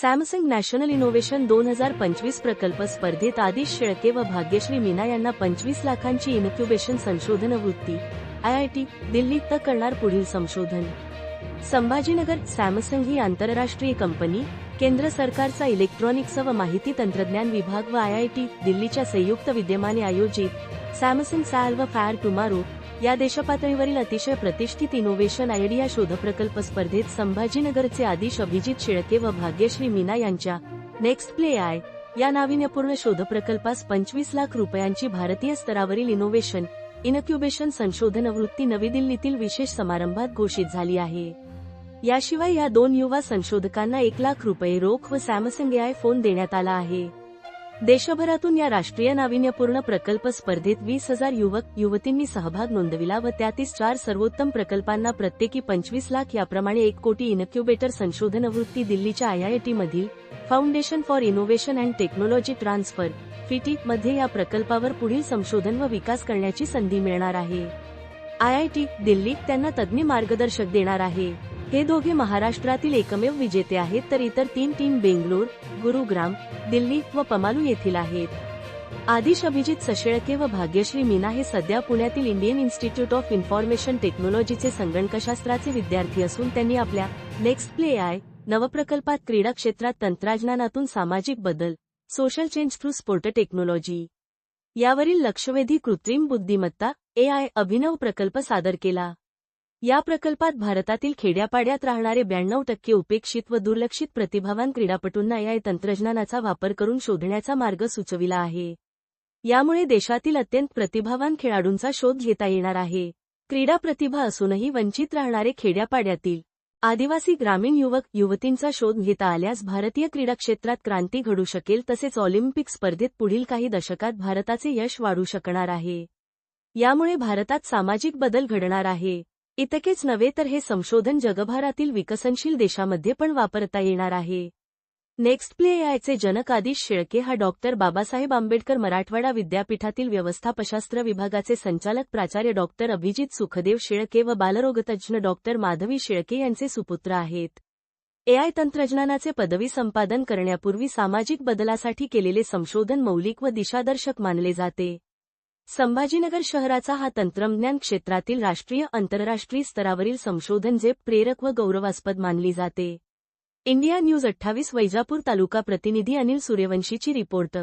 Samsung national innovation दोन हजार पंचवीस प्रकल्प स्पर्धेत आदिश शेळके व भाग्यश्री मीना यांना पंचवीस लाखांची इन्क्युबेशन संशोधन वृत्ती आयआयटी दिल्ली त करणार पुढील संशोधन. संभाजीनगर सॅमसंग ही आंतरराष्ट्रीय कंपनी केंद्र सरकारचा इलेक्ट्रॉनिक्स व माहिती तंत्रज्ञान विभाग व आयआयटी दिल्लीच्या संयुक्त विद्यमाने आयोजित Samsung solve for tomorrow या देशपातळीवरील अतिशय प्रतिष्ठित इनोव्हेशन आयडिया शोध प्रकल्प स्पर्धेत संभाजीनगरचे आदिश अभिजित शेळके व भाग्यश्री मीना यांच्या नेक्स्ट प्ले आय या नाविन्यपूर्ण शोध प्रकल्पास पंचवीस लाख रुपयांची भारतीय स्तरावरील इनोव्हेशन इनक्युबेशन संशोधन वृत्ती नवी दिल्लीतील विशेष समारंभात घोषित झाली आहे. याशिवाय या दोन युवा संशोधकांना एक लाख रुपये रोख व सॅमसंग आय फोन देण्यात आला आहे. देशभरातून या राष्ट्रीय नाविन्यपूर्ण प्रकल्प स्पर्धेत वीस हजार युवक युवतींनी सहभाग नोंदविला व त्यातील चार सर्वोत्तम प्रकल्पांना प्रत्येकी पंचवीस लाख याप्रमाणे एक कोटी इनक्युबेटर संशोधन वृत्ती दिल्लीच्या आयआयटी मधील foundation for innovation and technology transfer FITT मध्ये या प्रकल्पावर पुढील संशोधन व विकास करण्याची संधी मिळणार आहे. आयआयटी दिल्ली त्यांना तज्ज्ञ मार्गदर्शक देणार आहे. हे दोघे महाराष्ट्रातील एकमेव विजेते आहेत तर इतर तीन टीम बेंगलोर गुरुग्राम दिल्ली व पमालू येथील आहेत. आदिश अभिजित सशेळके व भाग्यश्री मीना हे सध्या पुण्यातील इंडियन इन्स्टिट्यूट ऑफ इन्फॉर्मेशन टेक्नॉलॉजीचे संगणकशास्त्राचे विद्यार्थी असून त्यांनी आपल्या नेक्स्ट प्ले आय नवप्रकल्पात क्रीडा क्षेत्रात तंत्रज्ञानातून सामाजिक बदल social change through sport technology यावरील लक्षवेधी कृत्रिम बुद्धिमत्ता एआय अभिनव प्रकल्प सादर केला. या प्रकल्पात भारतातील खेड्यापाड्यात राहणारे ब्याण्णव टक्के उपेक्षित व दुर्लक्षित प्रतिभावान क्रीडापटूंना या तंत्रज्ञानाचा वापर करून शोधण्याचा मार्ग सुचविला आहे. यामुळे देशातील अत्यंत प्रतिभावान खेळाडूंचा शोध घेता येणार आहे. क्रीडा प्रतिभा असूनही वंचित राहणारे खेड्यापाड्यातील आदिवासी ग्रामीण युवक युवतींचा शोध घेता आल्यास भारतीय क्रीडा क्षेत्रात क्रांती घडू शकेल तसेच ऑलिम्पिक स्पर्धेत पुढील काही दशकात भारताचे यश वाढू शकणार आहे. यामुळे भारतात सामाजिक बदल घडणार आहे. इतकेच नव्हे तर हे संशोधन जगभरातील विकसनशील देशामध्ये पण वापरता येणार आहे. नेक्स्ट प्ले आयचे जनक आदिश शेळके हा डॉक्टर बाबासाहेब आंबेडकर मराठवाडा विद्यापीठातील व्यवस्थापशास्त्र विभागाचे संचालक प्राचार्य डॉक्टर अभिजित सुखदेव शेळके व बालरोगतज्ञ डॉक्टर माधवी शेळके यांचे सुपुत्र आहेत. एआय तंत्रज्ञानाचे पदवी संपादन करण्यापूर्वी सामाजिक बदलासाठी केलेले संशोधन मौलिक व दिशादर्शक मानले जाते. संभाजीनगर शहराचा हा तंत्रज्ञान क्षेत्रातील राष्ट्रीय आंतरराष्ट्रीय स्तरावरील संशोधन जे प्रेरक व गौरवास्पद मानली जाते. इंडिया न्यूज अठ्ठावीस वैजापूर तालुका प्रतिनिधी अनिल सूर्यवंशीची रिपोर्ट.